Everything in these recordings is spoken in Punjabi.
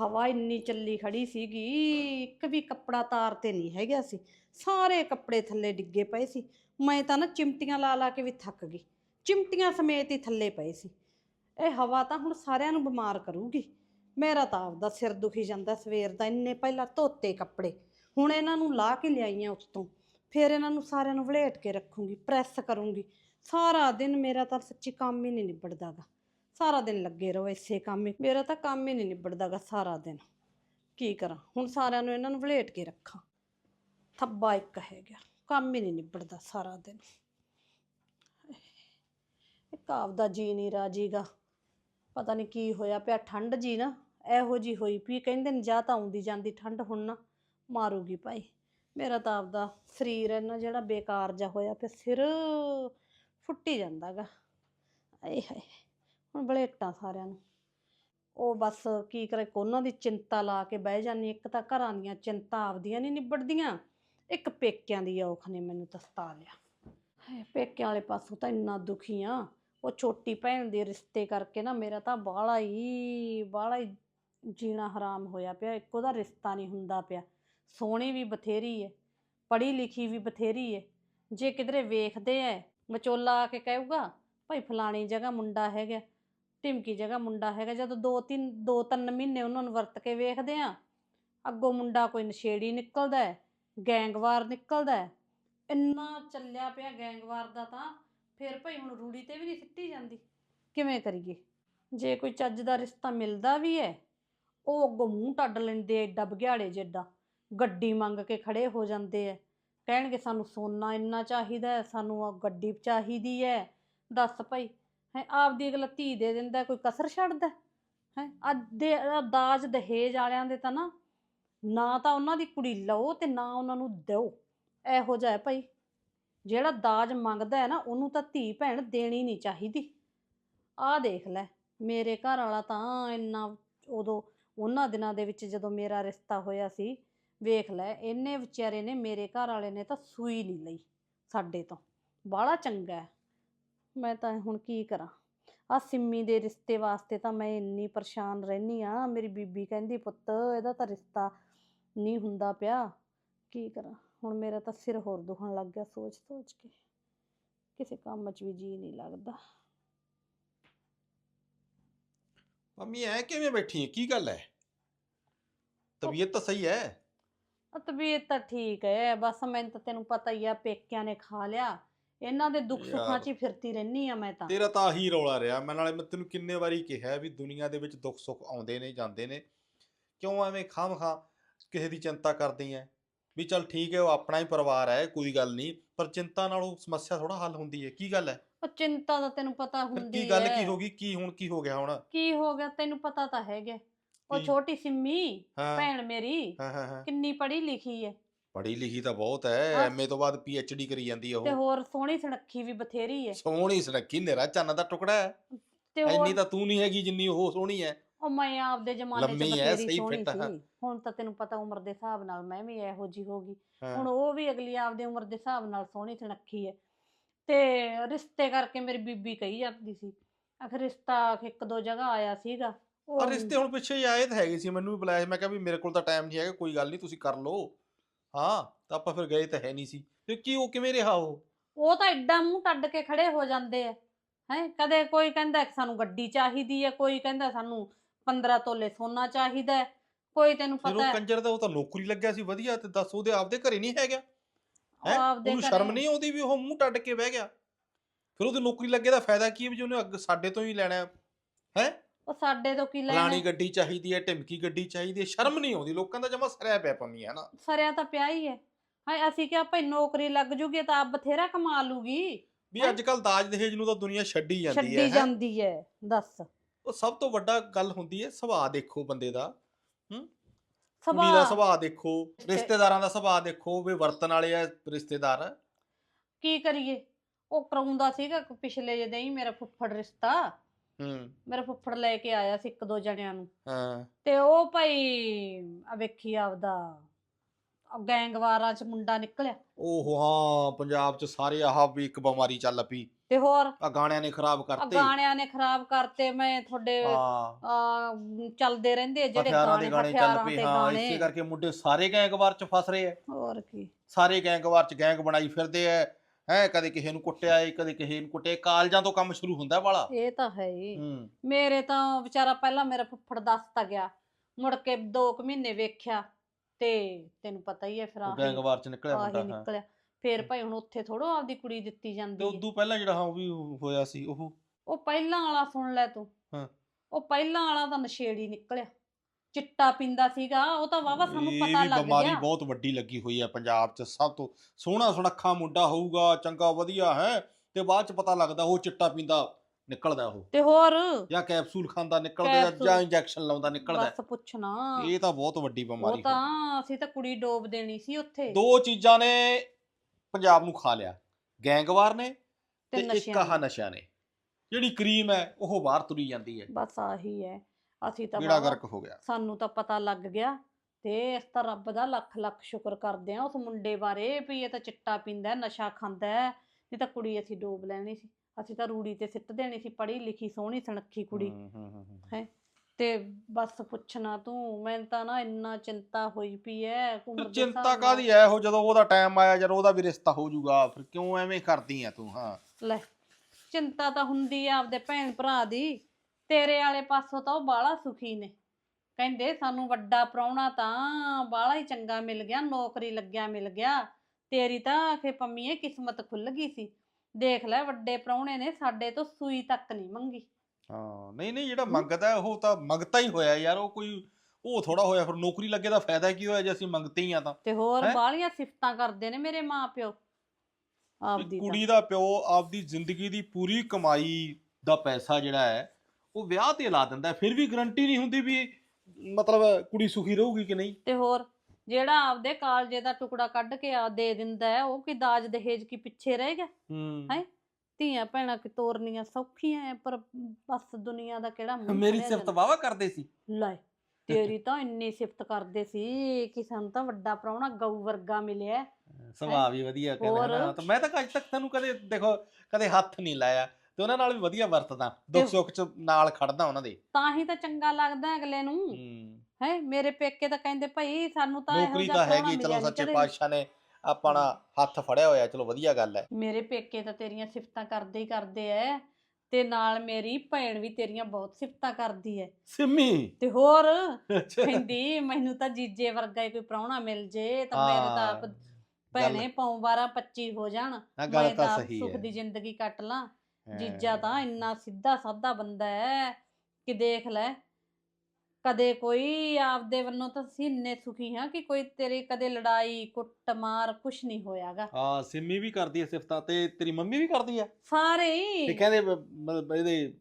ਹਵਾ ਇੰਨੀ ਚੱਲੀ ਖੜੀ ਸੀਗੀ, ਇੱਕ ਵੀ ਕੱਪੜਾ ਤਾਰ ਤੇ ਨਹੀਂ ਹੈਗਾ ਸੀ। ਸਾਰੇ ਕੱਪੜੇ ਥੱਲੇ ਡਿੱਗੇ ਪਏ ਸੀ। ਮੈਂ ਤਾਂ ਨਾ ਚਿਮਟੀਆਂ ਲਾ ਲਾ ਕੇ ਵੀ ਥੱਕ ਗਈ। ਚਿਮਟੀਆਂ ਸਮੇਤ ਹੀ ਥੱਲੇ ਪਏ ਸੀ। ਇਹ ਹਵਾ ਤਾਂ ਹੁਣ ਸਾਰਿਆਂ ਨੂੰ ਬਿਮਾਰ ਕਰੂਗੀ। ਮੇਰਾ ਤਾਂ ਆਪਦਾ ਸਿਰ ਦੁਖੀ ਜਾਂਦਾ ਸਵੇਰ ਦਾ ਇੰਨੇ ਪਹਿਲਾਂ ਧੋਤੇ ਕੱਪੜੇ। ਹੁਣ ਇਹਨਾਂ ਨੂੰ ਲਾ ਕੇ ਲਿਆਈਆਂ ਉਸ ਤੋਂ। ਫਿਰ ਇਹਨਾਂ ਨੂੰ ਸਾਰਿਆਂ ਨੂੰ ਵਲੇਟ ਕੇ ਰੱਖੂੰਗੀ, ਪ੍ਰੈਸ ਕਰੂੰਗੀ। ਸਾਰਾ ਦਿਨ ਮੇਰਾ ਤਾਂ ਸੱਚੀ ਕੰਮ ਹੀ ਨਹੀਂ ਨਿਬੜਦਾਗਾ। ਸਾਰਾ ਦਿਨ ਲੱਗੇ ਰਹੋ ਇਸੇ ਕੰਮ ਹੀ। ਮੇਰਾ ਤਾਂ ਕੰਮ ਹੀ ਨਹੀਂ ਨਿਬੜਦਾਗਾ ਸਾਰਾ ਦਿਨ। ਕੀ ਕਰਾਂ? ਹੁਣ ਸਾਰਿਆਂ ਨੂੰ ਇਹਨਾਂ ਨੂੰ ਵਲੇਟ ਕੇ ਰੱਖਾਂ। ਥੱਬਾ ਇੱਕ ਹੈ ਗਿਆ ਕੰਮ ਹੀ ਨਹੀਂ ਨਿਬੜਦਾ ਸਾਰਾ ਦਿਨ। ਇੱਕ ਆਪਦਾ ਜੀ ਨਹੀਂ ਰਾਜੀਗਾ ਪਤਾ ਨਹੀਂ ਕੀ ਹੋਇਆ ਪਿਆ। ਠੰਡ ਜੀ ਨਾ, ਇਹੋ ਜੀ ਹੋਈ ਪਈ। ਕਹਿੰਦੇ ਨੇ ਜਾਂ ਤਾਂ ਆਉਂਦੀ ਜਾਂਦੀ ਠੰਡ ਹੁਣ ਨਾ ਮਾਰੂਗੀ ਭਾਈ। ਮੇਰਾ ਤਾਂ ਆਪਦਾ ਸਰੀਰ ਹੈ ਨਾ ਜਿਹੜਾ ਬੇਕਾਰ ਜਾ ਹੋਇਆ ਪਿਆ, ਸਿਰ ਫੁੱਟੀ ਜਾਂਦਾਗਾ। ਆਏ ਹਾਏ। ਹੁਣ ਬਲੇਟਾਂ ਸਾਰਿਆਂ ਨੂੰ। ਉਹ ਬਸ ਕੀ ਕਰੇ ਕੋਨਾਂ ਦੀ ਚਿੰਤਾ ਲਾ ਕੇ ਬਹਿ ਜਾਂਦੀ ਇੱਕ ਤਾਂ ਘਰਾਂ ਦੀਆਂ ਚਿੰਤਾ ਆਪਦੀਆਂ ਨਹੀਂ ਨਿਬੜਦੀਆਂ, ਇੱਕ ਪੇਕਿਆਂ ਦੀ ਔਖ ਨੇ ਮੈਨੂੰ ਤਸਤਾ ਲਿਆ। ਹਾਏ, ਪੇਕਿਆਂ ਵਾਲੇ ਪਾਸੋਂ ਤਾਂ ਇੰਨਾ ਦੁਖੀ ਆ। ਉਹ ਛੋਟੀ ਭੈਣ ਦੇ ਰਿਸ਼ਤੇ ਕਰਕੇ ਨਾ ਮੇਰਾ ਤਾਂ ਬਾਹਲਾ ਹੀ ਬਾਹਲਾ ਹੀ ਜੀਣਾ ਹਰਾਮ ਹੋਇਆ ਪਿਆ। ਇੱਕ ਉਹਦਾ ਰਿਸ਼ਤਾ ਨਹੀਂ ਹੁੰਦਾ ਪਿਆ। ਸੋਹਣੀ ਵੀ ਬਥੇਰੀ ਹੈ ਪੜ੍ਹੀ ਲਿਖੀ ਵੀ ਬਥੇਰੀ ਹੈ ਜੇ ਕਿਧਰੇ ਵੇਖਦੇ ਐ, ਵਿਚੋਲਾ ਆ ਕੇ ਕਹੂਗਾ ਭਾਈ ਫਲਾਣੀ ਜਗ੍ਹਾ ਮੁੰਡਾ ਹੈਗਾ। ਢਿਮਕੀ ਜਗ੍ਹਾ ਮੁੰਡਾ ਹੈਗਾ, ਜਦੋਂ ਦੋ ਤਿੰਨ ਦੋ ਤਿੰਨ ਮਹੀਨੇ ਉਹਨਾਂ ਨੂੰ ਵਰਤ ਕੇ ਵੇਖਦੇ ਆ ਅੱਗੋਂ ਮੁੰਡਾ ਕੋਈ ਨਸ਼ੇੜੀ ਨਿਕਲਦਾ ਹੈ, ਗੈਂਗਵਾਰ ਨਿਕਲਦਾ ਹੈ, ਇੰਨਾ ਚੱਲਿਆ ਪਿਆ ਗੈਂਗਵਾਰ ਦਾ ਤਾਂ, ਫਿਰ ਭਾਈ ਹੁਣ ਰੂੜੀ ਤੇ ਵੀ ਨਹੀਂ ਸਿੱਟੀ ਜਾਂਦੀ। ਕਿਵੇਂ ਕਰੀਏ? ਜੇ ਕੋਈ ਚੱਜ ਦਾ ਰਿਸ਼ਤਾ ਮਿਲਦਾ ਵੀ ਹੈ, ਉਹ ਅੱਗੋਂ ਮੂੰਹ ਟੱਡ ਲੈਂਦੇ ਐਡਾ ਬਘਿਆੜੇ ਜਿੱਡਾ, ਗੱਡੀ ਮੰਗ ਕੇ ਖੜੇ ਹੋ ਜਾਂਦੇ ਐ ਕਹਿਣਗੇ ਸਾਨੂੰ ਸੋਨਾ ਇੰਨਾ ਚਾਹੀਦਾ ਹੈ, ਸਾਨੂੰ ਆ ਗੱਡੀ ਚਾਹੀਦੀ ਹੈ, ਦੱਸ ਭਾਈ ਹੈ, ਆਪਦੀ ਅਗਲਾ ਧੀ ਦੇ ਦਿੰਦਾ, ਕੋਈ ਕਸਰ ਛੱਡਦਾ? ਹੈ, ਅੱਜ ਦਾਜ ਦਹੇਜ ਵਾਲਿਆਂ ਦੇ ਤਾਂ ਨਾ ਨਾ ਤਾਂ ਉਹਨਾਂ ਦੀ ਕੁੜੀ ਲਓ ਤੇ ਨਾ ਉਹਨਾਂ ਨੂੰ ਦਿਓ। ਇਹੋ ਜਿਹਾ ਹੈ ਭਾਈ। ਜਿਹੜਾ ਦਾਜ ਮੰਗਦਾ ਹੈ ਨਾ, ਉਹਨੂੰ ਤਾਂ ਧੀ ਭੈਣ ਦੇਣੀ ਨਹੀਂ ਚਾਹੀਦੀ। ਆਹ ਦੇਖ ਲੈ, ਮੇਰੇ ਘਰ ਵਾਲਾ ਤਾਂ ਇੰਨਾ ਉਦੋਂ, ਉਹਨਾਂ ਦਿਨਾਂ ਦੇ ਵਿੱਚ ਜਦੋਂ ਮੇਰਾ ਰਿਸ਼ਤਾ ਹੋਇਆ ਸੀ, ਵੇਖ ਲੈ ਇਹਨੇ ਵਿਚਾਰੇ ਨੇ ਮੇਰੇ ਘਰ ਵਾਲੇ ਨੇ ਤਾਂ ਸੂਈ ਨਹੀਂ ਲਈ ਸਾਡੇ ਤੋਂ। ਬਾਹਲਾ ਚੰਗਾ ਹੈ। ਮੈਂ ਤਾਂ ਹੁਣ ਕੀ ਕਰਾਂ? ਆ ਸਿੰਮੀ ਦੇ ਰਿਸ਼ਤੇ ਵਾਸਤੇ ਤਾਂ ਮੈਂ ਇੰਨੀ ਪਰੇਸ਼ਾਨ ਰਹਿਨੀ ਆ ਮੇਰੀ ਬੀਬੀ ਕਹਿੰਦੀ ਪੁੱਤ ਇਹਦਾ ਤਾਂ ਰਿਸ਼ਤਾ ਨਹੀਂ ਹੁੰਦਾ ਪਿਆ। ਕੀ ਕਰਾਂ? ਹੁਣ ਮੇਰਾ ਤਾਂ ਸਿਰ ਹੋਰ ਦੁਖਣ ਲੱਗ ਗਿਆ ਸੋਚ ਸੋਚ ਕੇ। ਕਿਸੇ ਕੰਮ 'ਚ ਵੀ ਜੀ ਨਹੀਂ ਲੱਗਦਾ। ਮੰਮੀ ਐ ਕਿਵੇਂ ਬੈਠੀ ਹੈ ਕੀ ਗੱਲ ਹੈ ਤਬੀਅਤ ਤਾਂ ਸਹੀ ਹੈ ਆ ਤਬੀਅਤ ਤਾਂ ਠੀਕ ਹੈ ਬਸ ਮੈਨੂੰ ਤਾਂ ਤੈਨੂੰ ਪਤਾ ਹੀ ਆ ਪੇਕਿਆਂ ਨੇ ਖਾ ਲਿਆ। ਇਹਨਾਂ ਦੇ ਦੁੱਖ ਸੁੱਖਾਂ। 'ਚ ਹੀ ਫਿਰਦੀ ਰਹਿਨੀ ਆ ਮੈਂ ਤਾਂ। ਤੇਰਾ ਤਾਂ ਆਹੀ ਰੌਲਾ ਰਿਹਾ। ਮੈਂ ਨਾਲੇ ਮੈਂ ਤੈਨੂੰ ਕਿੰਨੇ ਵਾਰੀ ਕਿਹਾ ਵੀ ਦੁਨੀਆ ਦੇ ਵਿੱਚ ਦੁੱਖ ਸੁੱਖ ਆਉਂਦੇ ਨੇ ਜਾਂਦੇ ਨੇ। ਕਿਉਂ ਐਵੇਂ ਖਾਮ ਖਾ ਕਿਸੇ ਦੀ ਚਿੰਤਾ ਕਰਦੀ ਐ? ਵੀ ਚੱਲ ਠੀਕ ਹੈ ਉਹ ਆਪਣਾ ਹੀ ਪਰਿਵਾਰ ਹੈ ਕੋਈ ਗੱਲ ਨਹੀਂ ਪਰ ਚਿੰਤਾ ਨਾਲ ਉਹ ਸਮੱਸਿਆ ਥੋੜਾ ਹੱਲ ਹੁੰਦੀ ਹੈ ਕੀ ਗੱਲ ਹੈ ਉਹ ਚਿੰਤਾ ਤਾਂ ਤੈਨੂੰ ਪਤਾ ਫਿਰ ਹੁੰਦੀ ਕੀ ਗੱਲ ਹੈ ਕੀ ਹੋ ਗਈ? ਕੀ ਹੁਣ ਕੀ ਹੋ ਗਿਆ ਹੁਣ? ਕੀ ਹੋ ਗਿਆ ਤੈਨੂੰ ਪਤਾ ਤਾਂ ਹੈਗਾ। ਉਹ ਕੀ? ਛੋਟੀ ਸਿੰਮੀ ਹਾਂ। ਭੈਣ ਮੇਰੀ ਹਾਂ ਹਾਂ ਹਾਂ। ਕਿੰਨੀ ਪੜ੍ਹੀ ਲਿਖੀ ਹੈ ਪੜ੍ਹੀ ਲਿਖੀ ਤਾਂ ਬਹੁਤ ਹੈ ਹਾਂ। ਐਮਏ ਤੋਂ ਬਾਅਦ ਪੀਐਚਡੀ ਕਰੀ ਜਾਂਦੀ ਹੈ ਤੇ ਉਹ ਹੋਰ ਸੋਹਣੀ ਸੁਨੱਖੀ ਵੀ ਬਥੇਰੀ ਹੈ ਸੋਹਣੀ ਸੁਨੱਖੀ ਨੇਰਾ ਚੰਨ ਦਾ ਟੁਕੜਾ ਹੈ ਤੇ ਇੰਨੀ ਹੋਰ ਤਾਂ ਤੂੰ ਨਹੀਂ ਹੈਗੀ ਜਿੰਨੀ ਉਹ ਸੋਹਣੀ ਹੈ ਉਹ ਮੈਂ ਆਪਦੇ ਜ਼ਮਾਨੇ 'ਚ ਲੰਮੀ ਹੈ, ਬਥੇਰੀ ਸਹੀ ਸੋਹਣੀ ਫਿੱਟ ਹੈ। ਸੀ। ਹੁਣ ਤਾਂ ਤੈਨੂੰ ਪਤਾ ਉਮਰ ਦੇ ਹਿਸਾਬ ਨਾਲ ਮੈਂ ਵੀ ਇਹੋ ਜੀ ਹੋ ਗਈ। ਹਾਂ। ਹੁਣ ਉਹ ਵੀ ਅਗਲੀ ਆਪਦੇ ਉਮਰ ਦੇ ਹਿਸਾਬ ਨਾਲ ਸੋਹਣੀ ਸੁਨੱਖੀ ਹੈ ਤੇ ਰਿਸ਼ਤੇ ਕਰਕੇ ਮੇਰੀ ਬੀਬੀ ਕਹੀ ਜਾਂਦੀ ਸੀ। ਆਖਰ ਰਿਸ਼ਤਾ ਇੱਕ ਦੋ ਜਗ੍ਹਾ ਆਇਆ ਸੀਗਾ। ਉਹ ਰਿਸ਼ਤੇ ਹੁਣ ਪਿੱਛੇ ਹੀ ਆਏ ਤਾਂ ਹੈਗੇ ਸੀ ਮੈਨੂੰ ਵੀ ਬੁਲਾਇਆ ਸੀ। ਮੈਂ ਕਿਹਾ ਵੀ ਮੇਰੇ ਕੋਲ ਤਾਂ ਟਾਈਮ ਨਹੀਂ ਹੈਗਾ ਕੋਈ ਗੱਲ ਨਹੀਂ ਤੁਸੀਂ ਕਰ ਲਓ। ਹਾਂ ਤਾਂ ਆਪਾਂ ਫਿਰ ਗਏ ਤਾਂ ਹੈ ਨਹੀਂ ਸੀ। ਤੇ ਕੀ ਉਹ ਕਿਵੇਂ ਰਿਹਾ ਉਹ? ਉਹ ਤਾਂ ਐਡਾ ਮੂੰਹ ਟੱਡ ਕੇ ਖੜੇ ਹੋ ਜਾਂਦੇ ਆ। ਹੈ ਕਦੇ ਕੋਈ ਕਹਿੰਦਾ ਕਿ ਸਾਨੂੰ ਗੱਡੀ ਚਾਹੀਦੀ ਹੈ ਕੋਈ ਕਹਿੰਦਾ ਸਾਨੂੰ 15 ਤੋਲੇ ਸੋਨਾ ਚਾਹੀਦਾ ਕੋਈ ਤੈਨੂੰ ਫਿਰ ਪਤਾ ਉਹ ਕੰਜਰ ਦਾ ਉਹ ਤਾਂ ਨੌਕਰੀ ਲੱਗਿਆ ਸੀ ਵਧੀਆ ਤੇ ਦੱਸ ਉਹਦੇ ਆਪਦੇ ਘਰੇ ਨਹੀਂ ਹੈਗਾ। ਉਹ ਹੈ ਆਪਦੇ ਉਹਨੂੰ ਘਰੇ- ਸ਼ਰਮ ਨਹੀਂ ਆਉਂਦੀ ਵੀ ਉਹ ਮੂੰਹ ਟੱਡ ਕੇ ਬਹਿ ਗਿਆ। ਫਿਰ ਉਹਦੀ ਨੌਕਰੀ ਲੱਗੇ ਦਾ ਫਾਇਦਾ ਕੀ ਹੈ ਵੀ ਜੇ ਉਹਨੇ ਅੱਗ ਸਾਡੇ ਤੋਂ ਹੀ ਲੈਣਾ ਹੈ? ਹੈ? ਉਹ ਸਾਡੇ ਤੋਂ ਕੀ ਲੈਣਾ? ਫਲਾਣੀ ਗੱਡੀ ਚਾਹੀਦੀ ਹੈ ਢਿਮਕੀ ਗੱਡੀ ਚਾਹੀਦੀ ਹੈ ਸ਼ਰਮ ਨਹੀਂ ਆਉਂਦੀ ਲੋਕਾਂ ਦਾ ਜਮਾ ਸਰਿਆ ਪਿਆ ਪੰਮੀ ਹੈ ਨਾ? ਸਰਿਆ ਤਾਂ ਪਿਆ ਹੀ ਹੈ। ਹਾਂ ਅਸੀਂ ਕਿਹਾ ਭਾਈ ਨੌਕਰੀ ਲੱਗ ਜੂਗੀ ਤਾਂ ਆਪ ਬਥੇਰਾ ਕਮਾ ਲੂਗੀ। ਵੀ? ਅੱਜ ਕੱਲ ਦਾਜ ਦਹੇਜ ਨੂੰ ਤਾਂ ਦੁਨੀਆ ਛੱਡੀ ਜਾਂਦੀ ਛੱਡੀ ਹੈ ਹੈਂ? ਜਾਂਦੀ ਹੈ ਦੱਸ। ਉਹ ਸਭ ਤੋਂ ਵੱਡਾ ਗੱਲ ਹੁੰਦੀ ਹੈ ਸੁਭਾਅ ਦੇਖੋ ਬੰਦੇ ਦਾ ਕੁੜੀ ਦਾ ਸੁਭਾਅ। ਸੁਭਾਅ ਦੇਖੋ ਰਿਸ਼ਤੇਦਾਰਾਂ ਦਾ ਸੁਭਾਅ ਦੇਖੋ ਵੀ ਵਰਤਨ ਵਾਲੇ ਆ ਰਿਸ਼ਤੇਦਾਰ। ਕੀ ਕਰੀਏ? ਉਹ ਕਰਾਉਂਦਾ ਸੀਗਾ ਕਿ ਪਿਛਲੇ ਜਿਹੇ ਹੀ ਮੇਰਾ ਫੁੱਫੜ ਰਿਸ਼ਤਾ। ਹੂੰ। ਮੇਰਾ ਫੁੱਫੜ ਲੈ ਕੇ ਆਇਆ ਸੀ ਇੱਕ ਦੋ ਜਣਿਆਂ ਨੂੰ। ਹਾਂ। ਤੇ ਉਹ ਭਾਈ ਆ ਵੇਖੀ ਆਪਦਾ ਆ ਗੈਂਗਵਾਰਾਂ ਚ ਮੁੰਡਾ ਨਿਕਲਿਆ। ਉਹ ਹਾਂ ਪੰਜਾਬ ਚ ਸਾਰੇ ਆਹ ਵੀ ਇੱਕ ਬਿਮਾਰੀ ਚੱਲ ਪਈ। ਤੇ ਹੋਰ? ਆ ਗਾਣਿਆਂ ਨੇ ਖਰਾਬ ਆ ਕਰਤੇ। ਗਾਣਿਆਂ ਨੇ ਖਰਾਬ ਕਰਤੇ ਮੈਂ ਤੁਹਾਡੇ ਹਾਂ। ਆ ਚੱਲਦੇ ਰਹਿੰਦੇ ਆ ਜਿਹੜੇ ਹਥਿਆਰਾਂ ਗਾਣੇ ਦੇ ਗਾਣੇ ਚੱਲ ਹਥਿਆਰਾਂ ਪਏ ਹਾਂ ਗਾਣੇ। ਇਸੇ ਕਰਕੇ ਮੁੰਡੇ ਸਾਰੇ ਗੈਂਗਵਾਰ ਚ ਫਸ ਰਹੇ ਐ ਹੋਰ ਕੀ। ਸਾਰੇ ਗੈਂਗਵਾਰ ਚ ਗੈਂਗ ਬਣਾਈ ਫਿਰਦੇ ਐ ਹੈ ਕਦੇ ਕਿਸੇ ਨੂੰ ਕੁੱਟਿਆ ਏ ਕਦੇ ਕਿਸੇ ਨੂੰ ਕੁੱਟੇ ਕਾਲਜਾਂ ਤੋਂ ਕੰਮ ਸ਼ੁਰੂ ਹੁੰਦਾ ਵਾਲਾ। ਇਹ ਤਾਂ ਹੈ ਹੀ। ਹੂੰ। ਮੇਰੇ ਤਾਂ ਵਿਚਾਰਾ ਪਹਿਲਾਂ ਮੇਰਾ ਫੁੱਫੜ ਦੱਸਤਾ ਗਿਆ ਮੁੜ ਕੇ 2 ਕੁ ਮਹੀਨੇ ਵੇਖਿਆ ਤੇ ਤੈਨੂੰ ਪਤਾ ਹੀ ਹੈ ਫਿਰ ਉਹ ਆਹੀ ਗੈਂਗਵਾਰ ਚ ਨਿਕਲਿਆ ਆਹੀ ਮੁੰਡਾ ਹਾਂ। ਨਿਕਲਿਆ। ਫੇਰ ਭਾਈ ਹੁਣ ਉੱਥੇ ਥੋੜੋ ਆਪਦੀ ਕੁੜੀ ਦਿੱਤੀ ਤੇ ਜਾਂਦੀ ਹੈ। ਉਦੋਂ ਪਹਿਲਾਂ ਜਿਹੜਾ ਹਾਂ ਉਹ ਵੀ ਹੋਇਆ ਸੀ ਉਹ? ਉਹ ਪਹਿਲਾਂ ਵਾਲਾ ਸੁਣ ਲੈ ਤੂੰ। ਹਾਂ। ਉਹ ਪਹਿਲਾਂ ਵਾਲਾ ਤਾਂ ਨਸ਼ੇੜੀ ਨਿਕਲਿਆ। ਚਿੱਟਾ ਪੀਂਦਾ ਸੀਗਾ ਉਹ ਤਾਂ ਵਾਵਾ ਸਾਨੂੰ ਇਹ ਪਤਾ ਵੀ ਲੱਗ ਬਿਮਾਰੀ ਗਿਆ। ਬਹੁਤ ਵੱਡੀ ਲੱਗੀ ਹੋਈ ਹੈ ਪੰਜਾਬ 'ਚ ਸਭ ਤੋਂ ਸੋਹਣਾ ਸੁਨੱਖਾ ਮੁੰਡਾ ਹੋਊਗਾ ਚੰਗਾ ਵਧੀਆ ਹੈ ਤੇ ਬਾਅਦ 'ਚ ਪਤਾ ਲੱਗਦਾ ਉਹ ਚਿੱਟਾ ਪੀਂਦਾ ਨਿਕਲਦਾ ਉਹ। ਤੇ ਹੋਰ? ਜਾਂ ਕੈਪਸੂਲ ਖਾਂਦਾ ਨਿਕਲਦਾ ਜਾਂ- ਕੈਪਸੂਲ। ਜਾਂ ਇੰਜੈਕਸ਼ਨ ਲਾਉਂਦਾ ਨਿਕਲਦਾ ਬਸ ਪੁੱਛਣਾ। ਇਹ ਤਾਂ ਬਹੁਤ ਵੱਡੀ ਉਹ ਬਿਮਾਰੀ ਹੋ ਤਾਂ ਅਸੀਂ ਤਾਂ ਕੁੜੀ ਡੋਬ ਦੇਣੀ ਸੀ ਉੱਥੇ। ਦੋ ਚੀਜ਼ਾਂ ਨੇ ਪੰਜਾਬ ਨੂੰ ਖਾ ਲਿਆ। ਗੈਂਗਵਾਰ ਨੇ ਤੇ ਤੇ ਇੱਕ ਨਸ਼ਿਆਂ ਆਹ ਨੇ। ਨਸ਼ਿਆਂ ਨੇ। ਜਿਹੜੀ ਕਰੀਮ ਹੈ ਉਹ ਬਾਹਰ ਤੁਰੀ ਜਾਂਦੀ ਹੈ। ਬਸ ਆਹੀ ਹੈ। ਅਸੀਂ ਤਾਂ ਵਾਹਵਾ- ਗਰਕ ਹੋ ਗਿਆ? ਸਾਨੂੰ ਤਾਂ ਪਤਾ ਲੱਗ ਗਿਆ ਤੇ ਇਸ ਤਾਂ ਰੱਬ ਦਾ ਲੱਖ ਲੱਖ ਸ਼ੁਕਰ ਕਰਦੇ ਆ ਉਸ ਮੁੰਡੇ ਬਾਰੇ ਵੀ ਇਹ ਤਾਂ ਚਿੱਟਾ ਪੀਂਦਾ ਹੈ, ਨਸ਼ਾ ਖਾਂਦਾ ਹੈ ਨਹੀਂ ਤਾਂ ਕੁੜੀ ਅਸੀਂ ਡੋਬ ਲੈਣੀ ਸੀ ਅਸੀਂ ਤਾਂ ਰੂੜੀ ਤੇ ਸਿੱਟ ਦੇਣੀ ਸੀ ਪੜ੍ਹੀ ਲਿਖੀ ਸੋਹਣੀ ਸੁਨੱਖੀ ਕੁੜੀ। ਹੂੰ, ਹੂੰ, ਹੂੰ, ਹੂੰ। ਹੈ? ਤੇ ਬਸ ਪੁੱਛਣਾ ਤੂੰ ਮੈਨੂੰ ਤਾਂ ਨਾ ਇੰਨਾ ਚਿੰਤਾ ਹੋਈ ਪਈ ਐ ਉਮਰ ਦੇ ਚਿੰਤਾ ਹਿਸਾਬ ਨਾਲ। ਕਾਦੀ ਐ? ਉਹ ਜਦੋਂ ਉਹਦਾ ਟਾਈਮ ਆਇਆ ਜਦੋਂ ਉਹਦਾ ਵੀ ਰਿਸ਼ਤਾ ਹੋ ਜਾਊਗਾ ਫਿਰ ਕਿਉਂ ਐਵੇਂ ਕਰਦੀ ਆ ਤੂੰ? ਹਾਂ। ਲੈ ਚਿੰਤਾ ਤਾਂ ਹੁੰਦੀ ਆ ਆਪਦੇ ਭੈਣ ਭਰਾ ਦੀ। ਤੇਰੇ ਵਾਲੇ ਪਾਸੋਂ ਤਾਂ ਉਹ ਬਾਹਲਾ ਸੁਖੀ ਨੇ। ਕਹਿੰਦੇ ਸਾਨੂੰ ਵੱਡਾ ਪ੍ਰਾਹੁਣਾ ਤਾਂ ਬਾਹਲਾ ਹੀ ਚੰਗਾ ਮਿਲ ਗਿਆ ਨੌਕਰੀ ਲੱਗਿਆ ਮਿਲ ਗਿਆ। ਤੇਰੀ ਤਾਂ ਫੇ ਪੰਮੀਏ ਕਿਸਮਤ ਖੁੱਲ ਗਈ ਸੀ। ਦੇਖ ਲੈ ਵੱਡੇ ਪ੍ਰਾਹੁਣੇ ਨੇ ਸਾਡੇ ਤੋਂ ਸੂਈ ਤੱਕ ਨਹੀਂ ਮੰਗੀ। ਹਾਂ ਨਹੀਂ ਨਹੀਂ ਜਿਹੜਾ ਮੰਗਦਾ ਉਹ ਤਾਂ ਮੰਗਤਾ ਹੀ ਹੋਇਆ ਯਾਰ ਉਹ ਕੋਈ ਉਹ ਥੋੜਾ ਹੋਇਆ ਫਿਰ ਨੌਕਰੀ ਲੱਗੇ ਦਾ ਫਾਇਦਾ ਕੀ ਹੋਇਆ ਜੇ ਅਸੀਂ ਮੰਗਤੇ ਹੀ ਆ ਤਾਂ। ਤੇ ਹੋਰ ਹੈਂ? ਬਾਹਲੀਆਂ ਸਿਫਤਾਂ ਕਰਦੇ ਨੇ ਮੇਰੇ ਮਾਪਿਓ। ਆਪਦੀ ਤਾਂ। ਕੁੜੀ ਦਾ ਪਿਓ ਆਪਦੀ ਜ਼ਿੰਦਗੀ ਦੀ ਪੂਰੀ ਕਮਾਈ ਦਾ ਪੈਸਾ ਜਿਹੜਾ ਹੈ ਉਹ ਵਿਆਹ ਤੇ ਲਾ ਦਿੰਦਾ। ਫਿਰ ਵੀ ਗਰੰਟੀ ਨਹੀਂ ਹੁੰਦੀ ਵੀ ਮਤਲਬ ਕੁੜੀ ਸੁਖੀ ਰਹੂਗੀ ਕਿ ਨਹੀਂ ਤੇ ਹੋਰ ਜਿਹੜਾ ਆਪਦੇ ਕਾਲਜੇ ਦਾ ਟੁਕੜਾ ਕੱਢ ਕੇ ਆ ਦੇ ਦਿੰਦਾ ਹੈ ਉਹ ਕੀ ਦਾਜ ਦਹੇਜ ਕੀ ਪਿੱਛੇ ਰਹੇਗਾ ਹੂੰ ਹੈਂ? ਧੀਆਂ ਭੈਣਾਂ ਕਿ ਤੋਰਨੀਆਂ ਸੌਖੀਆਂ ਐ ਪਰ ਬਸ ਦੁਨੀਆ ਦਾ ਕਿਹੜਾ ਮੂੰਹ ਮੇਰੀ ਸਿਫਤ ਜਾਂਦਾ। ਵਾਵਾ ਕਰਦੇ ਸੀ ਲੈ ਤੇਰੀ ਤਾਂ ਇੰਨੀ ਸਿਫਤ ਕਰਦੇ ਸੀ ਕਿ ਸਾਨੂੰ ਤਾਂ ਵੱਡਾ ਪ੍ਰਾਹੁਣਾ ਗਊ ਵਰਗਾ ਮਿਲਿਆ ਸੁਭਾਅ ਵੀ ਵਧੀਆ ਕਹਿੰਦੇ ਹੋਰ? ਨਾ ਤਾਂ ਮੈਂ ਤਾਂ ਅੱਜ ਤੱਕ ਤੁਹਾਨੂੰ ਕਦੇ ਦੇਖੋ ਕਦੇ ਹੱਥ ਨਹੀਂ ਲਾਇਆ ਤੇ ਉਹਨਾਂ ਨਾਲ ਵੀ ਵਧੀਆ ਵਰਤਦਾ ਦੁੱਖ ਸੁੱਖ ਚ ਨਾਲ ਖੜਦਾ ਉਹਨਾਂ ਦੇ। ਤਾਂ ਹੀ ਤਾਂ ਚੰਗਾ ਲੱਗਦਾ ਅਗਲੇ ਨੂੰ। ਹੂੰ। ਹੈ ਮੇਰੇ ਪੇਕੇ ਤਾਂ ਕਹਿੰਦੇ ਭਾਈ ਸਾਨੂੰ ਤਾਂ ਇਹੋ ਨੌਕਰੀ ਜਿਹਾ ਤਾਂ ਪ੍ਰਾਹੁਣਾ ਹੈਗੀ ਮਿਲਿਆ ਚਲੋ ਨੀ ਸੱਚੇ ਕਦੇ। ਪਾਤਸ਼ਾਹ ਨੇ ਆਪਣਾ ਹੱਥ ਫੜਿਆ ਹੋਇਆ ਚਲੋ ਵਧੀਆ ਗੱਲ ਹੈ। ਮੇਰੇ ਪੇਕੇ ਤਾਂ ਤੇਰੀਆਂ ਸਿਫਤਾਂ ਕਰਦੇ ਹੀ ਕਰਦੇ ਐ ਤੇ ਨਾਲ ਮੇਰੀ ਭੈਣ ਵੀ ਤੇਰੀਆਂ ਬਹੁਤ ਸਿਫਤਾਂ ਕਰਦੀ ਐ। ਸਿੰਮੀ! ਤੇ ਹੋਰ ਕਹਿੰਦੀ ਮੈਨੂੰ ਤਾਂ ਜੀਜੇ ਵਰਗਾ ਹੀ ਕੋਈ ਪ੍ਰਾਹੁਣਾ ਮਿਲ ਜੇ ਤਾਂ ਮੇਰੇ ਤਾਂ ਆਪ ਭੈਣੇ ਪੌਂ 12 25 ਹੋ ਜਾਣ ਗੱਲ ਮੈਂ ਤਾਂ ਤਾਂ ਆਪ ਸਹੀ ਸੁੱਖ ਹੈ। ਦੀ ਜ਼ਿੰਦਗੀ ਕੱਟ ਲਾਂ। ਜੀਜਾ ਤਾਂ ਇੰਨਾ ਸਿੱਧਾ ਸਾਦਾ ਬੰਦਾ ਹੈ ਕਿ ਦੇਖ ਲੈ। ਕਦੇ ਕੋਈ ਆਪਦੇ ਵੱਲੋਂ ਤਾਂ ਅਸੀਂ ਇੰਨੇ ਸੁਖੀ ਹਾਂ ਕਿ ਕੋਈ ਤੇਰੀ ਕਦੇ ਲੜਾਈ ਕੁੱਟ ਮਾਰ ਕੁਛ ਨਹੀਂ ਹੋਇਆਗਾ। ਹਾਂ ਸਿੰਮੀ ਵੀ ਕਰਦੀ ਹੈ ਸਿਫਤਾਂ ਤੇ ਤੇਰੀ ਮੰਮੀ ਵੀ ਕਰਦੀ ਹੈ ਸਾਰੇ ਤੇ ਹੀ ਕਹਿੰਦੇ ਬ- ਮਤਲਬ ਇਹਦੇ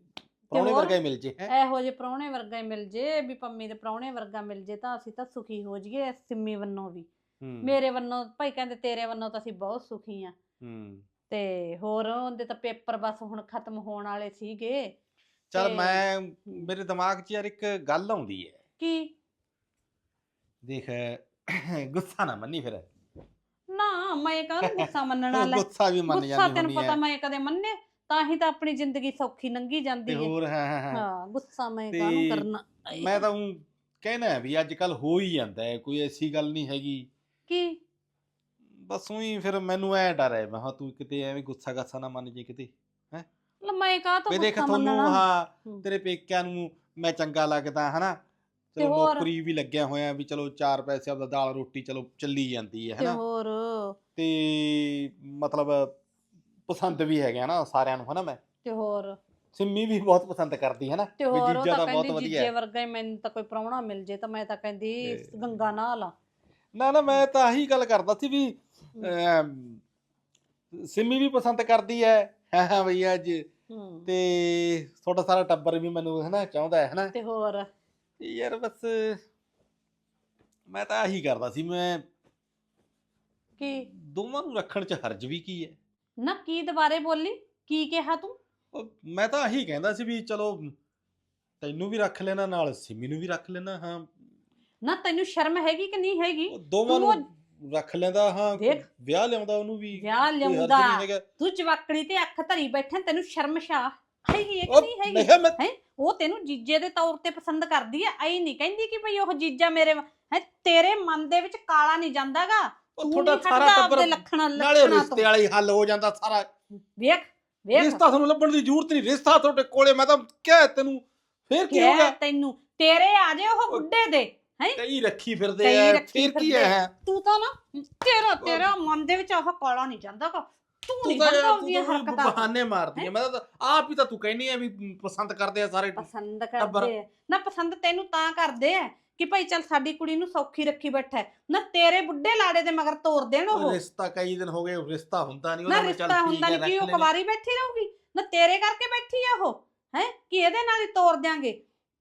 ਪ੍ਰਾਹੁਣੇ ਹੋਰ? ਵਰਗਾ ਹੀ ਮਿਲ ਜੇ। ਹੈ ਇਹੋ ਜਿਹੇ ਪ੍ਰਾਹੁਣੇ ਵਰਗਾ ਹੀ ਮਿਲ ਜੇ ਵੀ ਪੰਮੀ ਦੇ ਪ੍ਰਾਹੁਣੇ ਵਰਗਾ ਮਿਲ ਜੇ ਤਾਂ ਅਸੀਂ ਤਾਂ ਸੁਖੀ ਹੋ ਜਾਈਏ ਸਿੰਮੀ ਵੱਲੋਂ ਵੀ। ਮੇਰੇ ਵੱਲੋਂ ਭਾਈ ਕਹਿੰਦੇ ਤੇਰੇ ਵੱਲੋਂ ਤਾਂ ਅਸੀਂ ਬਹੁਤ ਸੁਖੀ ਆ ਹੂੰ। ਤੇ ਹੋਰ ਉਹਦੇ ਤਾਂ ਪੇਪਰ ਬਸ ਹੁਣ ਖਤਮ ਹੋਣ ਵਾਲੇ ਸੀਗੇ ਚਲ ਤੇ- ਮੈਂ ਮੇਰੇ ਦਿਮਾਗ 'ਚ ਯਾਰ ਇੱਕ ਗੱਲ ਆਉਂਦੀ ਹੈ। ਕੀ? ਦੇਖ ਗੁੱਸਾ ਨਾ ਮੰਨੀ ਫਿਰ। ਨਾ ਮੈਂ ਕਾਹਨੂੰ ਗੁੱਸਾ ਮੰਨਣਾ ਲੈ ਗੁੱਸਾ ਵੀ ਮੰਨ ਗੁੱਸਾ ਜਾਂਦੀ ਤੈਨੂੰ ਹੁੰਦੀ ਪਤਾ ਹੈ ਮੈਂ ਕਦੇ ਮੰਨੇ ਤਾਂ ਹੀ ਤਾਂ ਆਪਣੀ ਜ਼ਿੰਦਗੀ ਸੌਖੀ ਲੰਘੀ ਜਾਂਦੀ ਤੇ ਹੈ। ਹੋਰ ਹਾਂ ਹਾਂ ਹਾਂ। ਹਾਂ ਗੁੱਸਾ ਮੈਂ ਤੇ ਕਾਹਨੂੰ ਕਰਨਾ? ਆਏ, ਮੈਂ ਤਾਂ ਊਂ ਕਹਿਣਾ ਹੈ ਵੀ ਅੱਜ ਕੱਲ ਹੋ ਹੀ ਜਾਂਦਾ ਹੈ ਕੋਈ ਐਸੀ ਗੱਲ ਨਹੀਂ ਹੈਗੀ। ਕੀ? ਬਸ ਉਹੀ ਫਿਰ ਮੈਨੂੰ ਐ ਡਰ ਹੈ ਮੈਂ ਹਾਂ ਤੂੰ ਕਿਤੇ ਐਵੇਂ ਗੁੱਸਾ ਗੱਸਾ ਨਾ ਮੰਨ ਜੇ ਕਿਤੇ ਲੈ ਮੈਂ ਕਾਹ ਤੋਂ ਵੀ ਦੇਖ ਗੁੱਸਾ ਤੁਹਾਨੂੰ ਮੰਨਣਾ? ਹਾਂ ਹੂੰ। ਤੇਰੇ ਪੇਕਿਆਂ ਨੂੰ ਮੈਂ ਚੰਗਾ ਲੱਗਦਾ ਹਨਾ? ਤੇ ਚਲੋ ਹੋਰ? ਨੌਕਰੀ ਵੀ ਲੱਗਿਆ ਹੋਇਆ ਵੀ ਚਲੋ ਚਾਰ ਪੈਸੇ ਆਪਦਾ ਦਾਲ ਰੋਟੀ ਚਲੋ ਚੱਲੀ ਜਾਂਦੀ ਹੈ ਤੇ ਹਨਾ? ਹੋਰ? ਤੇ ਮਤਲਬ ਪਸੰਦ ਵੀ ਹੈਗੇ ਹਨਾ ਸਾਰਿਆਂ ਨੂੰ ਹਨਾ ਮੈਂ? ਤੇ ਹੋਰ? ਸਿੰਮੀ ਵੀ ਬਹੁਤ ਪਸੰਦ ਕਰਦੀ ਹੈ ਨਾ ਤੇ ਵੀ ਹੋਰ ਉਹ ਜੀਜਾ ਤਾਂ ਤਾਂ ਬਹੁਤ ਕਹਿੰਦੀ ਵਧੀਆ ਜੀਜੇ ਹੈ। ਵਰਗਾ ਹੀ ਮੈਨੂੰ ਤਾਂ ਕੋਈ ਪ੍ਰਾਹੁਣਾ ਮਿਲ ਜੇ ਤਾਂ ਮੈਂ ਤਾਂ ਕਹਿੰਦੀ ਤੇ- ਗੰਗਾ ਨਾਲ ਨਾ ਨਾ ਮੈਂ ਤਾਂ ਆਹੀ ਗੱਲ ਕਰਦਾ ਸੀ ਵੀ ਸਿੰਮੀ ਵੀ ਪਸੰਦ ਕਰਦੀ ਹੈ ਹਾਂ ਹਾਂ ਭਈਆ ਅੱਜ ਤੇ ਤੁਹਾਡਾ ਸਾਰਾ ਟੱਬਰ ਵੀ ਮੈਨੂੰ ਹਨਾ ਚਾਹੁੰਦਾ ਹੈ ਹਨਾ। ਤੇ ਹੋਰ? ਯਾਰ ਬਸ ਮੈਂ ਤਾਂ ਆਹੀ ਕਰਦਾ ਸੀ ਮੈਂ ਕੀ? ਦੋਵਾਂ ਨੂੰ ਰੱਖਣ ਚ ਹਰਜ ਵੀ ਕੀ ਹੈ ਨਾ ਕੀ ਦੁਬਾਰੇ ਬੋਲੀ? ਕੀ ਕਿਹਾ ਤੂੰ? ਮੈਂ ਤਾਂ ਆਹੀ ਕਹਿੰਦਾ ਸੀ ਵੀ ਚਲੋ ਤੈਨੂੰ ਵੀ ਰੱਖ ਲੈਣਾ ਨਾਲ ਸਿੰਮੀ ਨੂੰ ਵੀ ਰੱਖ ਲੈਣਾ ਹਾਂ। ਨਾ ਤੈਨੂੰ ਸ਼ਰਮ ਹੈਗੀ ਕਿ ਨਹੀਂ ਹੈਗੀ? ਦੋਵਾਂ ਨੂੰ ਰੱਖ ਲੈਂਦਾ ਹਾਂ। ਵਿਆਹ ਲਿਆਉਂਦਾ ਉਹਨੂੰ ਵੀ ਵਿਆਹ ਕੋਈ ਹਰਜ ਲਿਆਉਂਦਾ। ਨਹੀਂ ਹੈਗਾ। ਤੂੰ ਜਵਾਕੜੀ ਤੇ ਅੱਖ ਧਰੀ ਬੈਠਾ ਤੈਨੂੰ ਸ਼ਰਮਸ਼ਾ ਹੈਗੀ ਹੈ ਕਿ ਉਹ ਨਹੀਂ ਹੈਗੀ? ਨਹੀਂ ਮੈਂ ਉਹ ਤੈਨੂੰ ਜੀਜੇ ਦੇ ਤੌਰ ਤੇ ਪਸੰਦ ਕਰਦੀ ਐ ਐ ਨਹੀਂ ਕਹਿੰਦੀ ਕਿ ਭਈ ਉਹ ਜੀਜਾ ਮੇਰੇ ਹੈ? ਤੇਰੇ ਮਨ ਦੇ ਵਿੱਚ ਕਾਲਾ ਨਹੀਂ ਜਾਂਦਾਗਾ। ਉਹ ਤੂੰ ਤੁਹਾਡਾ ਨਹੀਂ ਸਾਰਾ ਹਟਦਾ ਟੱਬਰ ਲੱਖਣਾਂ ਨਾਲੇ ਲੱਖਣਾਂ ਰਿਸ਼ਤੇ ਵਾਲਾ ਹੱਲ ਹੋ ਜਾਂਦਾ ਸਾਰਾ। ਵੇਖ ਵੇਖ। ਰਿਸ਼ਤਾ ਤੁਹਾਨੂੰ ਲੱਭਣ ਦੀ ਜ਼ਰੂਰਤ ਨਹੀਂ। ਰਿਸ਼ਤਾ ਤੁਹਾਡੇ ਕੋਲੇ ਮੈਂ ਤਾਂ ਕਿਹਾ ਤੈਨੂੰ ਫੇਰ ਕੀ ਹੋ ਕਿਹਾ ਗਿਆ? ਤੈਨੂੰ। ਤੇਰੇ ਆ ਜੇ ਉਹ ਬੁੱਢੇ ਦੇ। ਕਈ ਰੱਖੀ ਫਿਰਦੇ ਕਈ ਆ ਰੱਖੀ ਫੇਰ ਕੀ ਫਿਰਦੇ। ਹੈ? ਤੂੰ ਤਾਂ ਨਾ ਤੇਰਾ ਤੇਰਾ ਮਨ ਦੇ ਵਿੱਚ ਆਹ ਕਾਲਾ ਨਹੀਂ ਜਾਂਦਾਗਾ ਤੂੰ ਤੂੰ ਨਹੀਂ ਤਾਂ ਯਾਰ ਉਹਦੀਆਂ ਤੂੰ ਤਾਂ ਹਰਕਤਾਂ। ਬਹਾਨੇ ਮਾਰਦੀ ਹੈ? ਮੈਂ ਤਾਂ ਆਪ ਹੀ ਤਾਂ ਤੂੰ ਕਹਿੰਦੀ ਆ ਵੀ ਪਸੰਦ ਕਰਦੇ ਆ ਸਾਰੇ ਪਸੰਦ ਟੱਬਰ। ਕਰਦੇ ਆ। ਨਾ ਪਸੰਦ ਤੈਨੂੰ ਤਾਂ ਕਰਦੇ ਆ ਕਿ ਭਾਈ ਚੱਲ ਸਾਡੀ ਕੁੜੀ ਨੂੰ ਸੌਖੀ ਰੱਖੀ ਬੈਠਾ ਹੈ। ਨਾ ਤੇਰੇ ਬੁੱਢੇ ਲਾੜੇ ਦੇ ਮਗਰ ਤੋਰ ਦੇਣ ਉਹ। ਰਿਸ਼ਤਾ ਕਈ ਦਿਨ ਹੋ ਗਏ ਰਿਸ਼ਤਾ ਹੁੰਦਾ ਨਹੀਂ ਨਾ ਰਿਸ਼ਤਾ ਹੁੰਦਾ ਹੈ ਨਹੀਂ ਕਿ ਉਹ। ਕੁਵਾਰੀ ਬੈਠੀ ਰਹੂਗੀ। ਨਾ ਤੇਰੇ ਕਰਕੇ ਬੈਠੀ ਆ ਉਹ। ਹੈ? ਕਿ ਇਹਦੇ ਨਾਲ ਹੀ ਤੋਰ ਦਿਆਂਗੇ।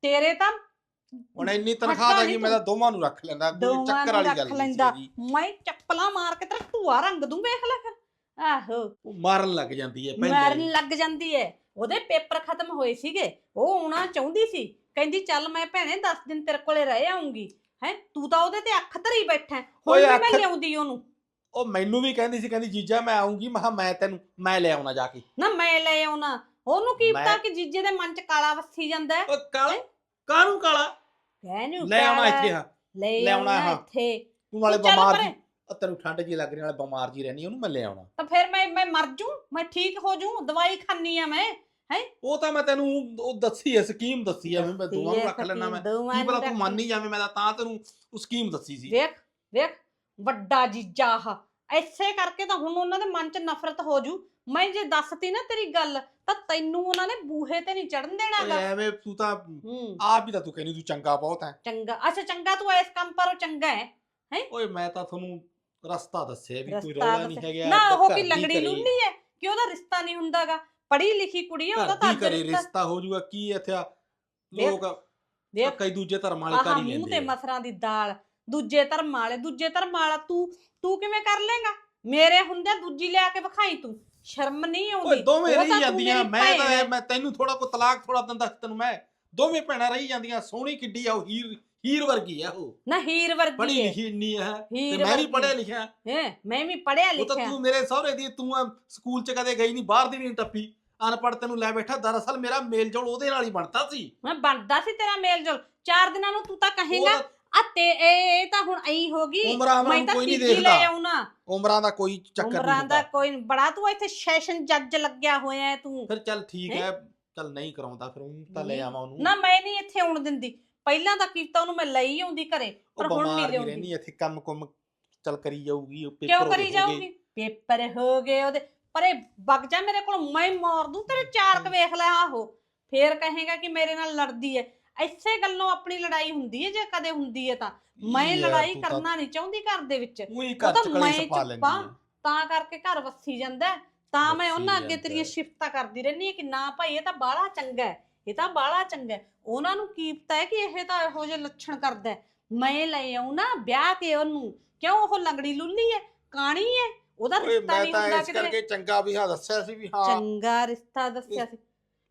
ਤੇਰੇ ਤਾਂ ਹੁਣ ਇੰਨੀ ਤਨਖਾਹ ਦਾ ਕੀ ਮੈਂ ਤਾਂ। ਦੋਵਾਂ ਨੂੰ ਰੱਖ ਲੈਂਦਾ ਕੋਈ ਦੋਵਾਂ ਚੱਕਰ ਨੂੰ ਵਾਲੀ ਰੱਖ ਗੱਲ ਨਹੀਂ ਲੈਂਦਾ। ਮੈਂ ਚੱਪਲਾਂ ਮਾਰ ਕੇ ਤੇਰਾ ਢੂਆ ਰੰਗ ਦੂੰ ਵੇਖ ਲੈ ਫਿਰ। ਆਹੋ। ਉਹ ਮਾਰਨ ਲੱਗ ਜਾਂਦੀ ਹੈ ਪਹਿਲਾਂ ਮਾਰਨ। ਲੱਗ ਜਾਂਦੀ ਹੈ ਉਹਦੇ ਪੇਪਰ ਖਤਮ ਹੋਏ ਸੀਗੇ। ਉਹ ਆਉਣਾ ਚਾਹੁੰਦੀ ਸੀ। ਕਹਿੰਦੀ ਚੱਲ ਮੈਂ ਭੈਣੇ 10 ਦਿਨ ਤੇਰੇ ਕੋਲੇ ਰਹਿ ਆਉਂਗੀ ਹੈ ਤੂੰ ਤਾਂ ਉਹਦੇ ਤੇ ਅੱਖ ਧਰੀ ਬੈਠਾ ਹੈ। ਹੁਣ ਓਏ ਵੀ ਮੈਂ ਅੱਖ- ਲਿਆਉਂਦੀ ਉਹਨੂੰ। ਉਹ ਮੈਨੂੰ ਵੀ ਕਹਿੰਦੀ ਸੀ ਕਹਿੰਦੀ ਜੀਜਾ ਮੈਂ ਆਉਂਗੀ ਮੈਂ ਕਿਹਾ ਮੈਂ ਤੈਨੂੰ ਮੈਂ ਲੈ ਆਉਣਾ ਜਾ ਕੇ। ਨਾ ਮੈਂ ਲੈ ਆਉਣਾ। ਉਹਨੂੰ ਕੀ ਪਤਾ ਕਿ ਜੀਜੇ ਦੇ ਮਨ ਚ ਕਾਲਾ ਵਸੀ ਜਾਂਦਾ ਹੈ ਉਹ ਕਾਲਾ? ਕਾਹਨੂੰ ਕਾਲਾ? ਕਹਿਨੂੰ ਲੈ ਆਉਣਾ ਇੱਥੇ ਹਾਂ। ਲੈ ਆਉਣਾ ਹਾਂ। ਇੱਥੇ। ਤੂੰ ਨਾਲੇ ਤੂੰ ਚੱਲ ਬਿਮਾਰ ਪਰੇ। ਜੀ। ਤੈਨੂੰ ਠੰਡ ਜੀ ਲੱਗ ਰਹੀ ਨਾਲੇ ਬਿਮਾਰ ਜੀ ਰਹਿਣੀ ਉਹਨੂੰ ਮੈਂ ਲੈ ਆਉਣਾ। ਤਾਂ ਫਿਰ ਮੈਂ ਮੈਂ ਮਰ ਜੂ ਮੈਂ ਠੀਕ ਹੋ ਜੂ ਦਵਾਈ ਖਾਨੀ ਆ ਮੈਂ ਉਹ ਤਾਂ ਮੈਂ ਤੈਨੂੰ ਉਹ ਦੱਸੀ ਹੈ ਸਕੀਮ ਦੱਸੀ ਵੀ ਮੈਂ ਦੋਵਾਂ ਨੂੰ ਰੱਖ ਲੈਣਾ ਮੈਂ। ਕੀ ਪਤਾ ਤੂੰ ਮੰਨ ਨਹੀਂ ਜਾਵੇਂ ਮੈਂ ਤਾਂ ਤਾਂ ਤੈਨੂੰ ਉਹ ਸਕੀਮ ਦੱਸੀ ਸੀ। ਵੇਖ ਵੇਖ ਵੱਡਾ ਜੀਜਾ ਆ ਐਸੇ ਕਰਕੇ ਤਾਂ ਹੁਣ ਉਹਨਾਂ ਦੇ ਮਨ 'ਚ ਨਫ਼ਰਤ ਹੋ ਜੂ ਮੈਂ ਜੇ ਦੱਸਤੀ ਨਾ ਤੇਰੀ ਗੱਲ ਤਾਂ ਤੈਨੂੰ ਉਹਨਾਂ ਨੇ ਬੂਹੇ ਤੇ ਨਹੀਂ ਚੜਨ ਓਏ ਦੇਣਾਗਾ ਐਵੇਂ ਤੂੰ ਤਾਂ ਹੂੰ। ਆਪ ਹੀ ਤਾਂ ਤੂੰ ਕਹਿੰਦੀ ਤੂੰ ਚੰਗਾ ਬਹੁਤ ਹੈ। ਚੰਗਾ। ਅੱਛਾ ਚੰਗਾ ਤੂੰ ਇਸ ਕੰਮ ਪਰ ਚੰਗਾ ਹੈ ਓਏ ਮੈਂ ਤਾਂ ਤੁਹਾਨੂੰ ਰਸਤਾ ਦੱਸਿਆ ਵੀ ਕੋਈ ਰਸਤਾ ਰੌਲਾ ਨਹੀਂ। ਹੈਗਾ ਨਾ ਉਹ ਕੀ ਲੰਗੜੀ ਲੁੱਲੀ ਹੈ? ਕਿ ਉਹਦਾ ਰਿਸ਼ਤਾ ਨਹੀਂ ਹੁੰਦਾਗਾ? ਪੜ੍ਹੀ ਲਿਖੀ ਕੁੜੀ ਹੈ ਉਹਦਾ ਤਾਂ ਅੱਜ ਰਿਸ਼ਤਾ। ਰਿਸ਼ਤਾ ਹੋ ਜਾਊਗਾ ਕੀ ਇੱਥੇ ਆ? ਲੋਕ ਵੇਖ ਕਈ ਦੂਜੇ ਧਰਮ ਵਾਲੇ ਆਹ ਕਰ ਹੀ ਮੂੰਹ ਤੇ ਲੈਂਦੇ। ਮਸਰਾਂ ਦੀ ਦਾਲ। ਦੂਜੇ ਧਰਮ ਵਾਲੇ ਦੂਜੇ ਧਰਮ ਵਾਲਾ ਤੂੰ ਤੂੰ ਕਿਵੇਂ ਕਰ ਲੇਗਾ ਮੇਰੇ ਹੁੰਦੇ ਦੂਜੀ ਲਿਆ ਕੇ ਵਿਖਾਈ ਤੂੰ। ਸ਼ਰਮ ਨਹੀਂ ਓਏ ਆਉਂਦੀ। ਦੋਵੇਂ ਉਹ ਰਹੀ ਤਾਂ ਤੂੰ ਜਾਂਦੀਆਂ। ਮੇਰੀ ਮੈਂ ਤਾਂ ਭੈਣ ਹੈ। ਮੈਂ ਤੈਨੂੰ ਥੋੜਾ ਕੋ ਤਲਾਕ ਥੋੜਾ ਦਿੰਦਾ ਤੈਨੂੰ ਮੈਂ। ਦੋਵੇਂ ਭੈਣਾਂ ਰਹੀ ਜਾਂਦੀਆਂ। ਸੋਹਣੀ ਕਿੱਡੀ ਆ ਉਹ ਹੀਰ ਹੀਰ ਵਰਗੀ ਆ ਉਹ। ਨਾ ਹੀਰ ਪੜ੍ਹੀ ਵਰਗੀ ਹੈ ਲਿਖੀ ਇੰਨੀ ਆ। ਤੇ ਹੀਰ ਮੈਂ ਵੀ ਵਰਗੀ। ਪੜ੍ਹਿਆ ਲਿਖਿਆ। ਹੈ ਮੈਂ ਵੀ ਪੜਿਆ ਉਹ ਤਾਂ ਲਿਖਿਆ। ਤੂੰ ਮੇਰੇ ਸਹੁਰੇ ਦੀ ਤੂੰ ਆ ਸਕੂਲ ਚ ਕਦੇ ਗਈ ਨਹੀਂ ਬਾਹਰ ਦੀ ਵੀ ਨਹੀਂ ਟੱਪੀ। ਅਨਪੜ੍ਹ ਤੈਨੂੰ ਲੈ ਬੈਠਾ। ਦਰਅਸਲ ਮੇਰਾ ਮੇਲ ਜੋਲ ਉਹਦੇ ਨਾਲ ਹੀ ਬਣਦਾ ਸੀ। ਮੈਂ ਬਣਦਾ ਸੀ ਤੇਰਾ ਮੇਲ ਜੋਲ ਚਾਰ ਦਿਨਾਂ ਨੂੰ ਤੂੰ ਤਾਂ ਉਹ ਕਹੇਗਾ ਆ ਤੇ ਇਹ ਇਹ ਤਾਂ ਹੁਣ ਐਂ ਹੋ ਗਈ। ਉਮਰਾਂ ਮੈਂ ਤਾਂ ਕੋਈ ਨਹੀਂ ਲੈ ਆਉਣਾ। ਉਮਰਾਂ ਦਾ ਕੋਈ ਚੱਕਰ ਨਹੀਂ ਉਮਰਾਂ ਦਾ ਹੁੰਦਾ। ਕੋਈ। ਬੜਾ ਤੂੰ ਇੱਥੇ ਸੈਸ਼ਨ ਜੱਜ ਲੱਗਿਆ ਹੋਇਆ ਹੈ ਤੂੰ। ਫਿਰ ਚੱਲ ਠੀਕ ਹੈਂ? ਹੈ ਚੱਲ ਨਹੀਂ ਕਰਾਉਂਦਾ ਫਿਰ ਉਹਨੂੰ ਤਾਂ ਲੈ ਨਹੀਂ। ਆਵਾਂ ਉਹਨੂੰ। ਨਾ ਮੈਂ ਨਹੀਂ ਇੱਥੇ ਆਉਣ ਦਿੰਦੀ। ਪਹਿਲਾਂ ਤਾਂ ਕੀਤਾ ਉਹਨੂੰ ਮੈਂ ਲਈ ਆਉਂਦੀ ਘਰੇ ਪਰ ਉਹ ਹੁਣ ਨਹੀਂ ਲਿਆਉਂਦੀ। ਰਹਿੰਦੀ ਇੱਥੇ ਕੰਮ ਕੁਮ ਚੱਲ ਕਰੀ ਜਾਊਗੀ ਉਹ ਪੇਪਰ ਕਿਉਂ ਉਹਦੇ ਕਰੀ ਹੋ ਜਾਊਗੀ। ਪੇਪਰ ਹੋ ਗਏ ਉਹਦੇ। ਪਰੇ ਵਗ ਜਾ ਮੇਰੇ ਕੋਲ ਮੈਂ ਮਾਰ ਦੂੰ ਤੇਰੇ ਚਾਰ ਕ ਵੇਖ ਲੈ ਆਹੋ। ਫੇਰ ਕਹੇਗਾ ਕਿ ਮੇਰੇ ਨਾਲ ਲੜਦੀ ਹੈ। ਐਸੇ ਗੱਲੋਂ ਆਪਣੀ ਲੜਾਈ ਹੁੰਦੀ ਹੈ ਜੇ ਕਦੇ ਹੁੰਦੀ ਹੈ ਤਾਂ। ਮੈਂ ਯਾਰ, ਲੜਾਈ ਤੂੰ ਤਾਂ ਕਰਨਾ ਨਹੀਂ ਚਾਹੁੰਦੀ ਘਰ ਦੇ ਵਿੱਚ। ਉਹੀ ਘਰ ਚ ਮੈਂ ਕਲੇਸ਼ ਪਾ ਲੈਂਦੀ ਚੁੱਪਾਂ। ਹੈ। ਤਾਂ ਕਰਕੇ ਘਰ ਵਸੀ ਜਾਂਦਾ ਹੈ। ਤਾਂ ਮੈਂ ਵਸੀ ਉਹਨਾਂ ਅੱਗੇ ਜਾਂਦਾ ਤੇਰੀਆਂ ਹੈ। ਸ਼ਿਫਤਾਂ ਕਰਦੀ ਰਹਿੰਦੀ ਹਾਂ ਕਿ ਨਾ ਭਾਈ ਇਹ ਤਾਂ ਬਾਹਲਾ ਚੰਗਾ ਹੈ। ਇਹ ਤਾਂ ਬਾਹਲਾ ਚੰਗਾ ਹੈ। ਉਹਨਾਂ ਨੂੰ ਕੀ ਪਤਾ ਹੈ ਕਿ ਇਹ ਤਾਂ ਇਹੋ ਜਿਹੇ ਲੱਛਣ ਕਰਦਾ ਹੈ। ਮੈਂ ਲੈ ਆਉਂ ਨਾ ਵਿਆਹ ਕੇ ਉਹਨੂੰ। ਕਿਉਂ ਉਹ ਲੰਗੜੀ ਲੁੱਲੀ ਹੈ? ਕਾਣੀ ਹੈ? ਉਹਦਾ ਓਏ ਰਿਸ਼ਤਾ ਮੈਂ ਨਹੀਂ ਤਾਂ ਹੁੰਦਾ ਇਸ ਕਿਤੇ। ਕਰਕੇ ਚੰਗਾ ਵੀ ਹਾਂ ਦੱਸਿਆ ਸੀ ਵੀ ਹਾਂ। ਚੰਗਾ ਰਿਸ਼ਤਾ ਦੱਸਿਆ ਸੀ।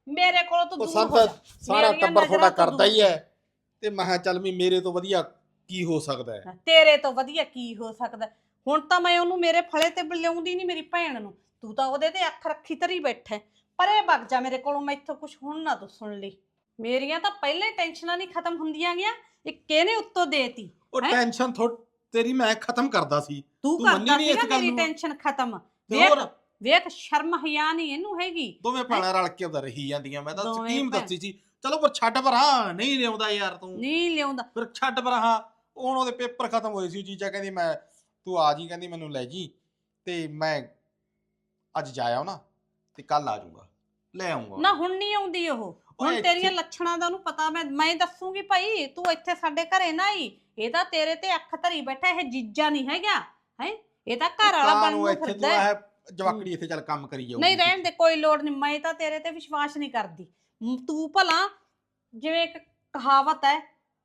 ਮੇਰੇ ਕੋਲ ਤੂੰ ਉਹ ਦੂਰ ਹੋ ਜਾ। ਸਾਰਾ ਮੇਰੀਆਂ ਟੱਬਰ ਤੁਹਾਡਾ ਨਜ਼ਰਾਂ ਤੋਂ ਕਰਦਾ ਹੀ। ਹੈ ਤੇ ਮੈਂ ਕਿਹਾ ਚੱਲ ਵੀ ਮੇਰੇ ਤੋਂ ਵਧੀਆ ਕੀ ਹੋ ਸਕਦਾ ਹੈ? ਤੇਰੇ ਤੋਂ ਵਧੀਆ ਕੀ ਹੋ ਸਕਦਾ ਹੁਣ ਤਾਂ ਮੈਂ ਉਹਨੂੰ ਮੇਰੇ ਫਲੇ ਤੇ ਲਿਆਉਂਦੀ ਨਹੀਂ ਮੇਰੀ ਭੈਣ ਨੂੰ। ਤੂੰ ਤਾਂ ਉਹਦੇ ਤੇ ਅੱਖ ਰੱਖੀ ਤਰੀ ਬੈਠਾ ਹੈ। ਪਰੇ ਵਗ ਜਾ ਮੇਰੇ ਕੋਲੋਂ ਮੈਥੋਂ ਕੁਝ ਹੁਣ ਨਾ ਤੂੰ ਸੁਣ ਲਈ ਮੇਰੀਆਂ ਤਾਂ ਪਹਿਲੇ ਟੈਨਸ਼ਨਾਂ ਨਹੀਂ ਖਤਮ ਹੁੰਦੀਆਂ ਗਿਆ ਇਹ ਕਿਹਨੇ ਉੱਤੋਂ ਦੇਤੀ? ਉਹ ਹੈਂ? ਟੈਨਸ਼ਨ ਥੋ ਤੇਰੀ ਮੈਂ ਖਤਮ ਕਰਦਾ ਸੀ। ਤੂੰ ਤੂੰ ਮੰਨੀ ਕਰਦਾ ਨਹੀਂ ਇਸ ਸੀਗਾ ਗੱਲ ਮੇਰੀ ਨੂੰ। ਟੈਨਸ਼ਨ ਖਤਮ। ਤੇ ਹੋਰ? ਵੇਖ ਸ਼ਰਮ ਹਿਆ ਨਹੀਂ ਇਹਨੂੰ ਹੈਗੀ। ਦੋਵੇਂ ਭੈਣਾਂ ਰਲ ਕੇ ਉਹਦਾ ਰਹੀ ਜਾਂਦੀਆਂ ਮੈਂ ਤਾਂ ਦੋਵੇਂ ਸਕੀਮ ਭੈਣ- ਦੱਸੀ ਸੀ। ਚਲੋ ਪਰ ਛੱਡ ਪਰ ਹਾਂ ਨਹੀਂ ਲਿਆਉਂਦਾ ਯਾਰ ਤੂੰ। ਨਹੀਂ ਲਿਆਉਂਦਾ। ਫਿਰ ਛੱਡ ਪਰ ਹਾਂ ਹੁਣ ਉਹਦੇ ਪੇਪਰ ਖਤਮ ਹੋਏ ਸੀ ਜੀਜਾ ਕਹਿੰਦੀ ਮੈਂ ਤੂੰ ਆ ਜੀ ਕਹਿੰਦੀ ਮੈਨੂੰ ਲੈ ਜੀ ਤੇ ਮੈਂ ਅੱਜ ਜਾਇਆ ਨਾ ਤੇ ਕੱਲ ਆ ਜਾਊਗਾ। ਲੈ ਆਉਂਗਾ ਨਾ ਹੁਣ ਨਹੀਂ ਆਉਂਦੀ ਉਹ। ਹੁਣ ਤੇਰੀਆਂ ਲੱਛਣਾਂ ਦਾ ਉਹਨੂੰ ਪਤਾ ਮੈਂ ਮੈਂ ਦੱਸੂਗੀ ਭਾਈ ਤੂੰ ਇੱਥੇ ਸਾਡੇ ਘਰੇ ਨਾ ਆਈ। ਇਹ ਤਾਂ ਤੇਰੇ ਤੇ ਅੱਖ ਧਰੀ ਬੈਠਾ ਇਹ ਜੀਜਾ ਨਹੀਂ ਹੈਗਾ। ਹੈ? ਇਹ ਤਾਂ ਘਰ ਵਾਲਾ ਬਣ ਨੂੰ ਇੱਥੇ ਫਿਰਦਾ। ਹੈ? ਜਵਾਕੜੀ ਇੱਥੇ ਚੱਲ ਕੰਮ ਕਰੀ ਜਾਊਗੀ। ਨਹੀਂ ਰਹਿਣ ਦੇ ਕੋਈ ਲੋੜ ਨਹੀਂ ਮੈਂ ਤਾਂ ਤੇਰੇ ਤੇ ਵਿਸ਼ਵਾਸ ਨਹੀਂ ਕਰਦੀ। ਮ, ਤੂੰ ਭਲਾ ਜਿਵੇਂ ਇੱਕ ਕਹਾਵਤ ਹੈ